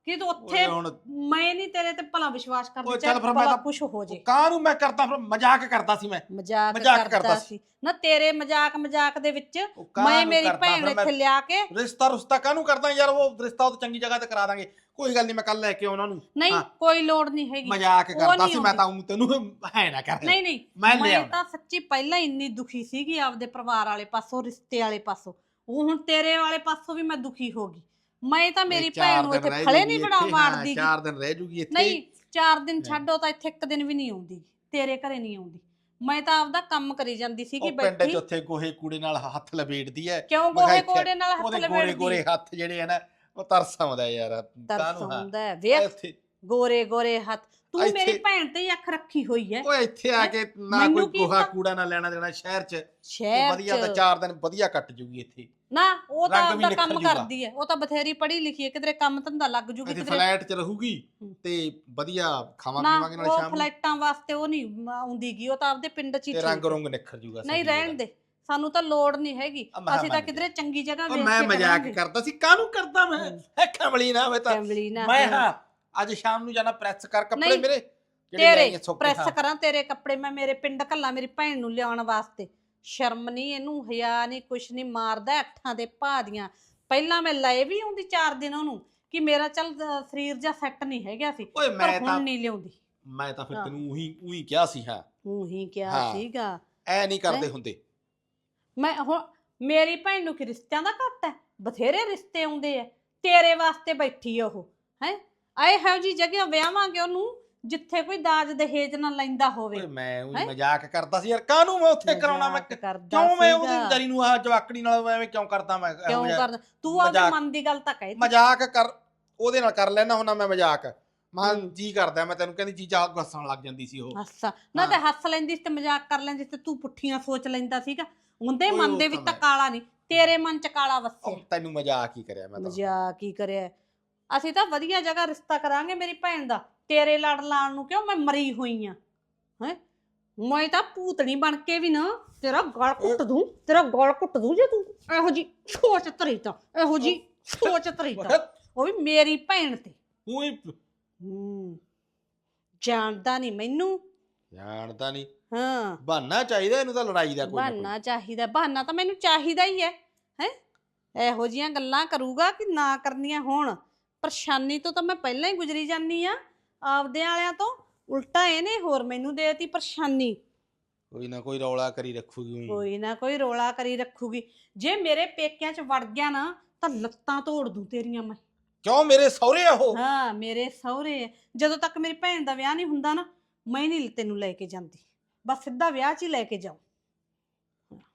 ਕਿ ਤੂੰ ਉੱਥੇ ਹੁਣ ਮੈਂ ਨਹੀਂ ਤੇਰੇ ਤੇ ਭਲਾ ਵਿਸ਼ਵਾਸ ਕਰਦੀ ਓਏ ਚੱਲ ਫਿਰ ਮੈਂ ਭਲਾ ਤਾਂ- ਕੁਛ ਹੋ ਜੇ। ਕਾਂ ਨੂੰ ਮੈਂ ਕਰਦਾ ਫਿਰ? ਮਜ਼ਾਕ ਕਰਦਾ ਸੀ ਮੈਂ। ਮਜ਼ਾਕ ਮਜ਼ਾਕ ਕਰਦਾ ਕਰਦਾ ਸੀ। ਨਾ ਤੇਰੇ ਮਜ਼ਾਕ ਮਜ਼ਾਕ ਦੇ ਵਿੱਚ ਉਹ ਮੈਂ ਮੇਰੀ ਕਰਦਾ ਭੈਣ ਫਿਰ ਮੈਂ? ਇੱਥੇ ਲਿਆ ਕੇ ਰਿਸ਼ਤਾ ਰੁਸ਼ਤਾ ਕਾਹਨੂੰ ਕਰਦਾ ਯਾਰ? ਉਹ ਰਿਸ਼ਤਾ ਉਹ ਤਾਂ ਚੰਗੀ ਜਗ੍ਹਾ ਤੇ ਕਰਾ ਦਾਂਗੇ। ਕੋਈ ਗੱਲ ਨਹੀਂ ਮੈਂ ਕੱਲ ਲੈ ਕੇ ਆਉਣਾ ਨੂੰ ਨਹੀਂ ਹਾਂ। ਕੋਈ ਲੋੜ ਨਹੀਂ ਹੈਗੀ। ਮਜ਼ਾਕ ਉਹ ਕਰਦਾ ਨਹੀਂ ਸੀ ਮੈਂ ਤਾਂ ਊਂ ਤੈਨੂੰ ਹੈ ਨਾ ਕਰ। ਨਹੀਂ ਨਹੀਂ ਮੈਂ ਲੈ ਮੈਂ ਆਉਣਾ ਤਾਂ ਸੱਚੀ ਪਹਿਲਾਂ ਇੰਨੀ ਦੁਖੀ ਸੀਗੀ ਆਪਦੇ ਪਰਿਵਾਰ ਵਾਲੇ ਪਾਸੋਂ ਰਿਸ਼ਤੇ ਵਾਲੇ ਪਾਸੋਂ। ਉਹ ਹੁਣ ਤੇਰੇ ਵਾਲੇ ਪਾਸੋਂ ਵੀ ਮੈਂ ਦੁਖੀ ਹੋ ਗਈ। ਮੈਂ ਤਾਂ ਮੇਰੀ ਚਾਰ ਭੈਣ ਨੂੰ ਦਿਨ ਇੱਥੇ ਰਹਿ ਖਲੇ ਜੂਗੀ ਨਹੀਂ ਬਣਾ ਇੱਥੇ, ਹਾਂ, ਮਾਰਦੀ ਗੀ। ਚਾਰ ਦਿਨ ਰਹਿ ਜੂਗੀ ਇੱਥੇ। ਨਹੀਂ ਚਾਰ ਦਿਨ। ਛੱਡੋ ਤਾਂ ਇੱਥੇ ਇੱਕ ਦਿਨ ਵੀ ਨਹੀਂ ਆਉਂਦੀ। ਤੇਰੇ ਘਰੇ ਨਹੀਂ ਆਉਂਦੀ। ਮੈਂ ਤਾਂ ਆਪਦਾ ਕੰਮ ਕਰੀ ਜਾਂਦੀ ਸੀਗੀ ਉਹ ਪਿੰਡ ਬੈਠੀ। ਚ ਉੱਥੇ ਗੋਹੇ ਕੂੜੇ ਨਾਲ ਹੱਥ ਲਪੇਟਦੀ ਐ। ਕਿਉਂ ਮੈਂ ਕਿਹਾ ਗੋਹੇ ਇੱਥੇ ਕੋੜੇ ਨਾਲ ਹੱਥ ਉਹਦੇ ਗੋਰੇ ਗੋਰੇ ਹੱਥ ਜਿਹੜੇ ਆ ਨਾ ਉਹ ਤਰਸ ਆਉਂਦਾ ਯਾਰ ਤਰਸ ਕਾਹਨੂੰ ਹਾਂ। ਹੁੰਦਾ ਹੈ। ਵੇਖ ਇੱਥੇ ਗੋਰੇ ਗੋਰੇ ਹੱਥ। ਤੂੰ ਇੱਥੇ- ਮੇਰੀ ਭੈਣ ਤੇ ਹੀ ਅੱਖ ਰੱਖੀ ਹੋਈ ਹੈ। ਓਏ ਇੱਥੇ ਆ? ਕੇ ਨਾ ਮੈਨੂੰ ਕੋਈ ਕੀ ਗੋਹਾ ਪਤਾ- ਕੂੜਾ ਨਾ ਲੈਣਾ ਦੇਣਾ ਸ਼ਹਿਰ ਚ। ਉਹ ਸ਼ਹਿਰ ਵਧੀਆ ਤਾਂ ਚ। ਚਾਰ ਦਿਨ ਵਧੀਆ ਕੱਟ ਜੂਗੀ ਇੱਥੇ। ਨਾ ਉਹ ਤਾਂ ਰੰਗ ਵੀ ਆਪਦਾ ਨਿਖਰ ਕੰਮ ਜੂਗਾ। ਕਰਦੀ ਹੈ। ਉਹ ਤਾਂ ਬਥੇਰੀ ਪੜ੍ਹੀ ਲਿਖੀ ਹੈ। ਕਿਧਰੇ ਕੰਮ ਧੰਦਾ ਲੱਗ ਜੂਗੀ ਇੱਥੇ ਕਿਧਰੇ ਫਲੈਟ ਚ ਰਹੂਗੀ ਹੂੰ। ਤੇ ਵਧੀਆ ਖਾਵਾਂ ਨਾ ਪੀਵਾਂਗੇ ਨਾਲ ਉਹ ਸ਼ਾਮ ਨੂੰ। ਫਲਾਈਟਾਂ ਵਾਸਤੇ ਉਹ ਨਹੀਂ ਆਉਂਦੀ ਗੀ ਉਹ ਤਾਂ ਆਪਦੇ ਪਿੰਡ ਚ ਹੀ ਤੇ ਰੰਗ ਠੀਕ ਹੈ। ਰੁੰਗ ਨਿਖਰ ਜੂਗਾ ਨਹੀਂ ਸਾਡੀ ਰਹਿਣ ਦੇ। ਸਾਨੂੰ ਤਾਂ ਲੋੜ ਨਹੀਂ ਹੈਗੀ ਮੈਂ ਅਸੀਂ ਤਾਂ ਕਿਧਰੇ ਚੰਗੀ ਜਗ੍ਹਾ ਉਹ ਵੇਖ ਮੈਂ ਕੇ ਮਜ਼ਾਕ ਕਰਾਂਗੇ। ਕਰਦਾ ਸੀ ਕਾਹਨੂੰ ਕਰਦਾ ਮੈਂ ਕਮਲੀ ਨਾ ਹੋਵੇ ਤਾਂ ਕੈਮਲੀ ਨਾ ਮੈਂ ਹਾਂ। ਹਾਂ ਅੱਜ ਸ਼ਾਮ ਨੂੰ ਜਾਣਾ ਪ੍ਰੈਸ ਕਰ ਕੱਪੜੇ ਨਹੀਂ, ਮੇਰੇ ਜਿਹੜੇ ਤੇਰੇ ਪ੍ਰੈਸ ਹਾਂ। ਕਰਾਂ ਤੇਰੇ ਕੱਪੜੇ ਮੈਂ ਮੇਰੇ ਪਿੰਡ ਕੱਲਾ ਮੇਰੀ ਭੈਣ ਨੂੰ ਲਿਆਉਣ ਵਾਸਤੇ ਸ਼ਰਮ ਨਹੀਂ ਇਹਨੂੰ ਹਿਆ ਨਹੀਂ ਕੁਛ ਨਹੀਂ ਮਾਰਦਾ ਅੱਠਾਂ ਦੇ ਭਾ ਦੀਆਂ ਪਹਿਲਾਂ ਮੈਂ ਲਏ ਵੀ ਆਉਂਦੀ ਚਾਰ ਦਿਨ ਉਹਨੂੰ ਕਿ ਮੇਰਾ ਚੱਲ ਅ, ਸਰੀਰ ਜਾਂ ਸੈੱਟ ਨਹੀਂ ਹੈਗਾ ਸੀ ਓਏ ਪਰ ਮੈਂ ਤਾਂ ਹੁਣ ਨਹੀਂ ਲਿਆਉਂਦੀ ਮੈਂ ਤਾਂ ਫਿਰ ਹਾਂ। ਤੈਨੂੰ ਉਹੀ ਉਹੀ ਕਿਹਾ ਸੀ ਹਾਂ ਹੂੰ ਹੀ ਕਿਹਾ ਹਾਂ। ਸੀਗਾ ਐ ਨਹੀਂ ਕਰਦੇ? ਹੁੰਦੇ ਮੈਂ ਹੁਣ ਮੇਰੀ ਭੈਣ ਨੂੰ ਕਿ ਰਿਸ਼ਤਿਆਂ ਦਾ ਘੱਟ ਹੈ ਬਥੇਰੇ ਰਿਸ਼ਤੇ ਆਉਂਦੇ ਆ ਤੇਰੇ ਵਾਸਤੇ ਬੈਠੀ ਆ ਉਹ ਹੈ ਆਏ ਹੈ ਜੀ ਜਗ੍ਹਾ ਵਿਆਹਾਂਗੇ ਉਹਨੂੰ ਜਿੱਥੇ ਕੋਈ ਦਾਜ ਦਹੇਜ ਨਾ ਲੈਂਦਾ ਹੋਵੇ ਓਏ ਮੈਂ ਉਹੀ ਹੈਂ? ਮਜ਼ਾਕ ਕਰਦਾ ਸੀ ਯਾਰ ਕਾਹਨੂੰ ਮੈਂ ਉੱਥੇ ਕਰਾਉਣਾ ਮੈਂ ਕਰਦਾ ਕਿਉਂ ਮੈਂ ਉਹਦੀ ਸੀਗਾ। ਵਿਚਾਰੀ ਨੂੰ ਆਹ ਜਵਾਕੜੀ ਨਾਲ ਐਵੇਂ ਕਿਉਂ ਕਰਦਾ ਮੈਂ ਇਹੋ ਕਿਉਂ ਜਿਹਾ? ਕਰਦਾ ਤੂੰ ਆਪਦੇ ਮਜ਼ਾਕ- ਮਨ ਦੀ ਗੱਲ ਤਾਂ ਕਹਿ ਦਿੱਤੀ। ਮਜ਼ਾਕ ਕਰ ਉਹਦੇ ਨਾਲ ਕਰ ਲੈਣਾ ਹੁੰਦਾ ਮੈਂ ਮਜ਼ਾਕ ਮਾਂ ਹੂੰ। ਜੀ ਕਰਦਾ ਮੈਂ ਤੈਨੂੰ ਕਹਿੰਦੀ ਚੀਜ਼ਾਂ ਹੱਸਣ ਲੱਗ ਜਾਂਦੀ ਸੀ ਉਹ ਹੱਸਾ ਨਾ ਤੇ। ਹੱਸ ਲੈਂਦੀ ਸੀ ਤੇ ਮਜ਼ਾਕ ਕਰ ਲੈਂਦੀ ਸੀ ਤੇ ਤੂੰ ਪੁੱਠੀਆਂ ਸੋਚ ਲੈਂਦਾ ਸੀਗਾ ਉਹਦੇ ਮਨ ਦੇ ਵਿੱਚ ਤਾਂ ਕਾਲਾ ਨਹੀਂ ਤੇਰੇ ਮਨ ਚ ਕਾਲਾ ਵਸਿਆ ਤੈਨੂੰ ਮਜ਼ਾਕ ਹੀ ਕਰਿਆ ਮੈਂ ਤਾਂ। ਮਜ਼ਾਕ ਹੀ ਕਰਿਆ ਅਸੀਂ ਤਾਂ ਵਧੀਆ ਜਗ੍ਹਾ ਰਿਸ਼ਤਾ ਕਰਾਂਗੇ ਮੇਰੀ ਭੈਣ ਦਾ। ਤੇਰੇ ਲੜ ਲਾਣ ਨੂੰ ਕਿਉਂ ਮੈਂ ਮਰੀ ਹੋਈ ਆ? ਹੈ? ਮੈਂ ਤਾਂ ਭੂਤਣੀ ਬਣ ਕੇ ਵੀ ਨਾ ਤੇਰਾ ਗਲ ਕੁੱਟ ਦੂੰ ਤੇਰਾ ਗਲ ਕੁੱਟ ਦੂੰ ਜੇ ਤੂੰ। ਇਹੋ ਜੀ ਸੋਚ ਧਰੀ ਤਾਂ ਇਹੋ ਜੀ ਸੋਚ ਧਰੀ ਤਾਂ ਉਹ ਵੀ ਮੇਰੀ ਭੈਣ ਤੇ। ਹੂੰ। ਜਾਣਦਾ ਨਹੀਂ ਮੈਨੂੰ। ਜਾਣਦਾ ਨਹੀਂ। ਹਾਂ। ਬਹਾਨਾ ਚਾਹੀਦਾ ਇਹਨੂੰ ਤਾਂ ਲੜਾਈ ਦਾ ਕੋਈ ਨਾ ਕੋਈ। ਬਹਾਨਾ ਚਾਹੀਦਾ ਬਹਾਨਾ ਤਾਂ ਮੈਨੂੰ ਚਾਹੀਦਾ ਹੀ ਹੈ ਹੈ? ਇਹੋ ਜੀਆਂ ਗੱਲਾਂ ਕਰੂਗਾ ਕਿ ਨਾ ਕਰਨੀਆਂ ਹੋਣ। ਪਰੇਸ਼ਾਨੀ ਤੋਂ ਤਾਂ ਮੈਂ ਪਹਿਲਾਂ ਹੀ ਗੁਜ਼ਰੀ ਜਾਨੀ ਆ ਆਪਦੇ ਵਾਲਿਆਂ ਤੋਂ। ਉਲਟਾ ਇਹਨੇ ਹੋਰ ਮੈਨੂੰ ਦੇਤੀ ਪਰੇਸ਼ਾਨੀ। ਕੋਈ ਨਾ ਕੋਈ ਰੌਲਾ ਕਰੀ ਰੱਖੂਗੀ ਊਂ। ਕੋਈ ਨਾ ਕੋਈ ਰੋਲਾ ਕਰੀ ਰੱਖੂਗੀ। ਜੇ ਮੇਰੇ ਪੇਕਿਆਂ 'ਚ ਵੜ ਗਿਆ ਨਾ ਤਾਂ ਲੱਤਾਂ ਤੋੜ ਦੂੰ ਤੇਰੀਆਂ ਮੈਂ। ਕਿਉਂ ਮੇਰੇ ਸਹੁਰੇ ਆ ਉਹ? ਹਾਂ ਮੇਰੇ ਸਹੁਰੇ ਆ। ਜਦੋਂ ਤੱਕ ਮੇਰੀ ਭੈਣ ਦਾ ਵਿਆਹ ਨਹੀਂ ਹੁੰਦਾ ਨਾ ਮੈਂ ਨਹੀਂ ਤੈਨੂੰ ਲੈ ਕੇ ਜਾਂਦੀ। ਬਸ ਸਿੱਧਾ ਵਿਆਹ 'ਚ ਹੀ ਲੈ ਕੇ ਜਾਓ।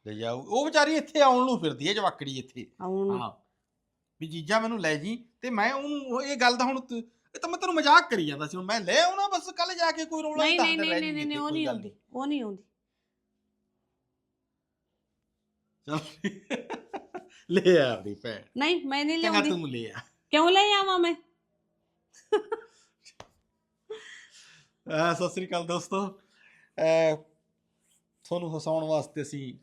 ਲੈ ਜਾਊ ਉਹ ਵਿਚਾਰੀ ਇੱਥੇ ਆਉਣ ਨੂੰ ਫਿਰਦੀ ਹੈ ਜਵਾਕੜੀ ਇੱਥੇ। ਆਉਣ ਹਾਂ। ਵੀ ਜੀਜਾ ਮੈਨੂੰ ਲੈ ਜੀ ਤੇ ਮੈਂ ਉਹਨੂੰ ਉਹ ਇਹ ਗੱਲ ਦਾ ਹੁਣ ਤੂੰ- ਇਹ ਤਾਂ ਮੈਂ ਤੈਨੂੰ ਮਜ਼ਾਕ ਕਰੀ ਜਾਂਦਾ ਸੀ ਹੁਣ ਮੈਂ ਲੈ ਆਉਣਾ ਬਸ ਕੱਲ ਜਾ ਕੇ ਕੋਈ ਰੌਲਾ ਨਹੀਂ ਨਹੀਂ ਨਹੀਂ ਨਹੀਂ ਉਹ ਨਹੀਂ ਆਉਂਦੀ ਉਹ ਨਹੀਂ ਆਉਂਦੀ। ਚੱਲ। ਲੈ ਆ ਆਪਣੀ ਭੈਣ। ਨਹੀਂ ਮੈਂ ਨਹੀਂ ਚੰਗਾ ਲਿਆਉਂਦੀ। ਤੂੰ ਲੈ ਆ। ਕਿਉਂ ਲੈ ਆਵਾਂ ਮੈਂ? ਅਹ ਸਤਿ ਸ੍ਰੀ ਅਕਾਲ ਦੋਸਤੋ। ਤੁਹਾਨੂੰ ਹਸਾਉਣ ਵਾਸਤੇ ਅਸੀਂ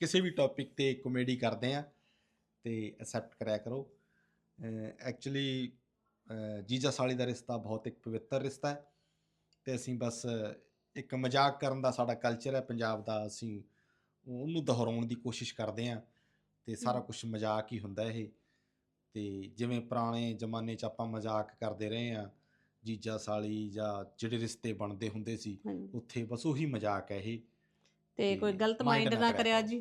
ਕਿਸੇ ਵੀ ਟੌਪਿਕ ਤੇ ਕਮੇਡੀ ਕਰਦੇ ਆ ਤੇ ਐਕਸੈਪਟ ਕਰਿਆ ਕਰੋ ਐਕਚੁਅਲੀ ਜੀਜਾ ਸਾਲੀ ਦਾ ਰਿਸ਼ਤਾ ਬਹੁਤ ਇੱਕ ਪਵਿੱਤਰ ਰਿਸ਼ਤਾ ਹੈ ਤੇ ਅਸੀਂ ਬਸ ਇੱਕ ਮਜ਼ਾਕ ਕਰਨ ਦਾ ਸਾਡਾ ਕਲਚਰ ਹੈ, ਪੰਜਾਬ ਦਾ ਅਸੀਂ ਉਹਨੂੰ ਦੁਹਰਾਉਣ ਦੀ ਕੋਸ਼ਿਸ਼ ਕਰਦੇ ਆ ਤੇ ਸਾਰਾ ਹਮ। ਕੁਝ ਮਜ਼ਾਕ ਹੀ ਹੁੰਦਾ ਇਹ ਤੇ ਜਿਵੇਂ ਪੁਰਾਣੇ ਜ਼ਮਾਨੇ 'ਚ ਆਪਾਂ ਮਜ਼ਾਕ ਕਰਦੇ ਰਹੇ ਆ ਜੀਜਾ ਸਾਲੀ ਜਾਂ ਜਿਹੜੇ ਰਿਸ਼ਤੇ ਬਣਦੇ ਹੁੰਦੇ ਸੀ ਹਾਂਜੀ। ਉੱਥੇ ਬਸ ਉਹੀ ਮਜ਼ਾਕ ਹੈ ਇਹ। ਤੇ ਕੋਈ ਗਲਤ ਮਾਈਂਡ ਨਾ ਕਰਿਆ ਕਰਿਆ ਕਰੋ। ਜੀ।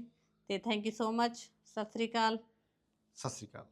ਤੇ thank you so much Sat Sri Akal. Sat Sri Akal.